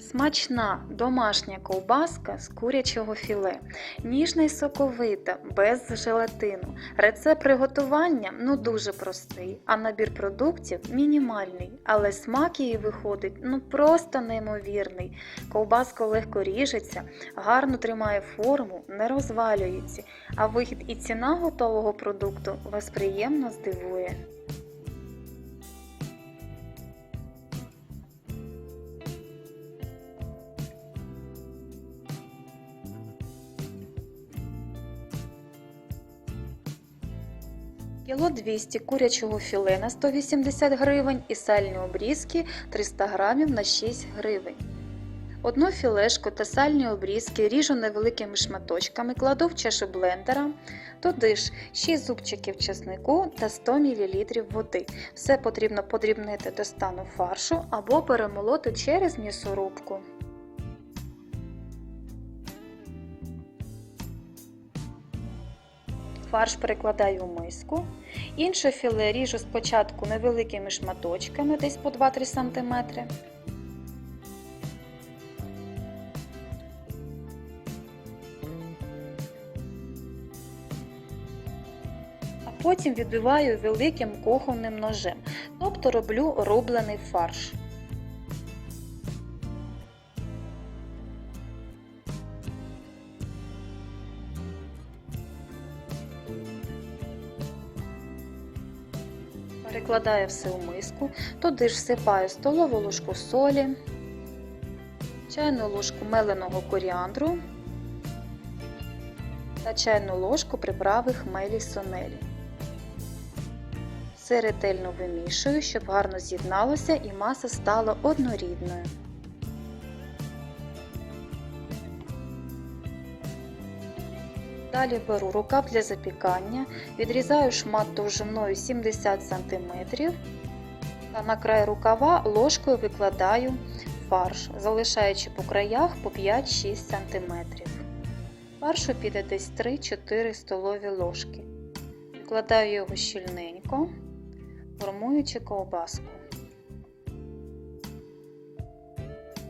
Смачна домашня ковбаска з курячого філе, ніжна й соковита, без желатину. Рецепт приготування ну дуже простий, а набір продуктів мінімальний, але смак її виходить ну просто неймовірний. Ковбаска легко ріжеться, гарно тримає форму, не розвалюється, а вихід і ціна готового продукту вас приємно здивує. Кіло 200 курячого філе на 180 гривень і сальні обрізки 300 грамів на 6 гривень. Одну філешку та сальні обрізки ріжу невеликими шматочками, кладу в чашу блендера, туди ж 6 зубчиків чеснику та 100 мл води. Все потрібно подрібнити до стану фаршу або перемолоти через м'ясорубку. Фарш перекладаю в миску. Інше філе ріжу спочатку невеликими шматочками, десь по 2-3 см. А потім відбиваю великим кухонним ножем, тобто роблю рублений фарш. Перекладаю все у миску, туди ж всипаю столову ложку солі, чайну ложку меленого коріандру та чайну ложку приправи хмелі сонелі. Все ретельно вимішую, щоб гарно з'єдналося і маса стала однорідною. Далі беру рукав для запікання, відрізаю шмат довжиною 70 см та на край рукава ложкою викладаю фарш, залишаючи по краях по 5-6 см. Фаршу піде десь 3-4 столові ложки. Викладаю його щільненько, формуючи ковбаску.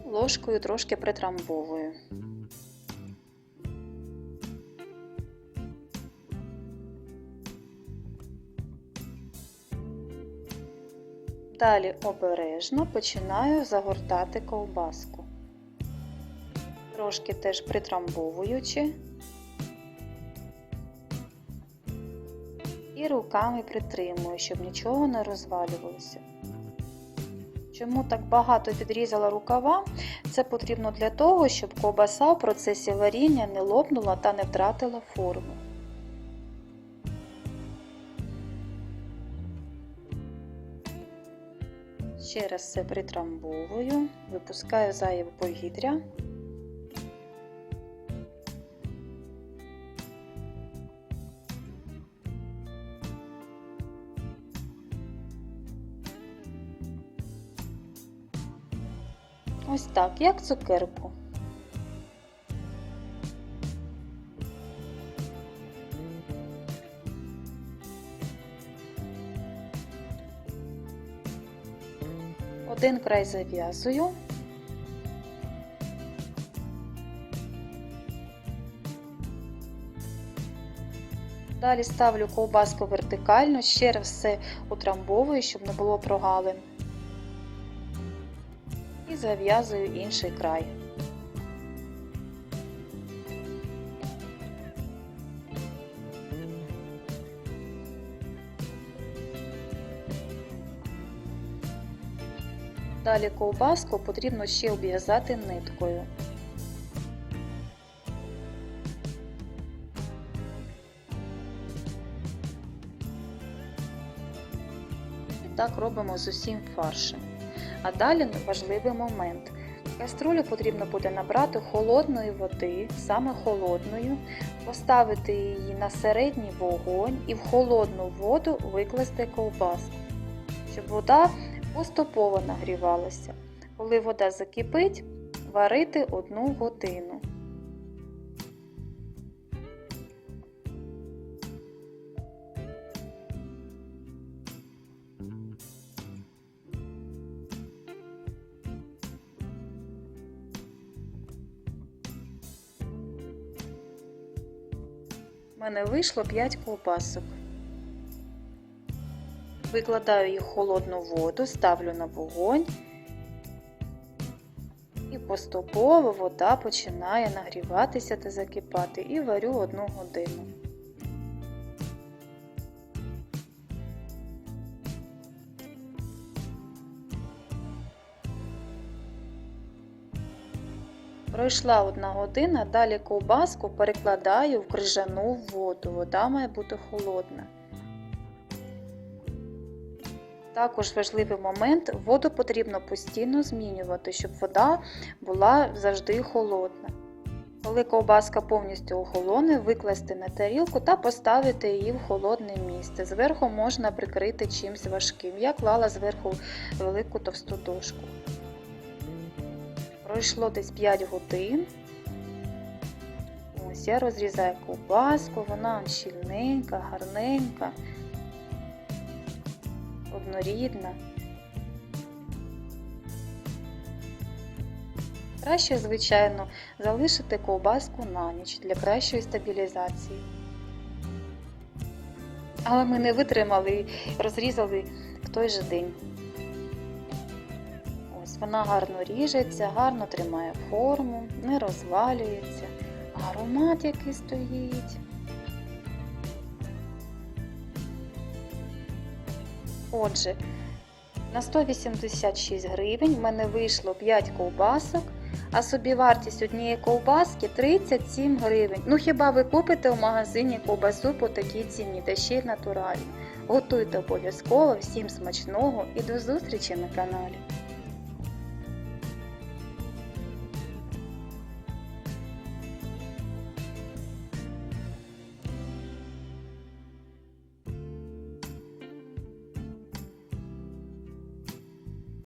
Ложкою трошки притрамбовую. Далі обережно починаю загортати ковбаску, трошки теж притрамбовуючи і руками притримую, щоб нічого не розвалювалося. Чому так багато відрізала рукава? Це потрібно для того, щоб ковбаса в процесі варіння не лопнула та не втратила форму. Ще раз все притрамбовую, випускаю зайве повітря. Ось так, як цукерку. Один край зав'язую. Далі ставлю ковбаску вертикально, ще раз все утрамбовую, щоб не було прогалин. І зав'язую інший край. Далі ковбаску потрібно ще обв'язати ниткою. І так робимо з усім фаршем. А далі важливий момент. Каструлю потрібно буде набрати холодної води, саме холодної, поставити її на середній вогонь і в холодну воду викласти ковбаску, щоб вода поступово нагрівалася. Коли вода закипить, варити одну годину. У мене вийшло 5 ковбасок. Викладаю їх в холодну воду, ставлю на вогонь. І поступово вода починає нагріватися та закипати і варю одну годину. Пройшла одна година, далі ковбаску перекладаю в крижану воду. Вода має бути холодна. Також важливий момент, воду потрібно постійно змінювати, щоб вода була завжди холодна. Коли ковбаска повністю охолоне, викласти на тарілку та поставити її в холодне місце. Зверху можна прикрити чимось важким. Я клала зверху велику товсту дошку. Пройшло десь 5 годин. Ось я розрізаю ковбаску, вона щільненька, гарненька, однорідна. Краще, звичайно, залишити ковбаску на ніч для кращої стабілізації. Але ми не витримали і розрізали в той же день. Ось вона гарно ріжеться, гарно тримає форму, не розвалюється. Аромат який стоїть. Отже, на 186 гривень в мене вийшло 5 ковбасок, а собівартість однієї ковбаски 37 гривень. Ну хіба ви купите в магазині ковбасу по такій ціні, та ще й натуральні? Готуйте обов'язково, всім смачного і до зустрічі на каналі!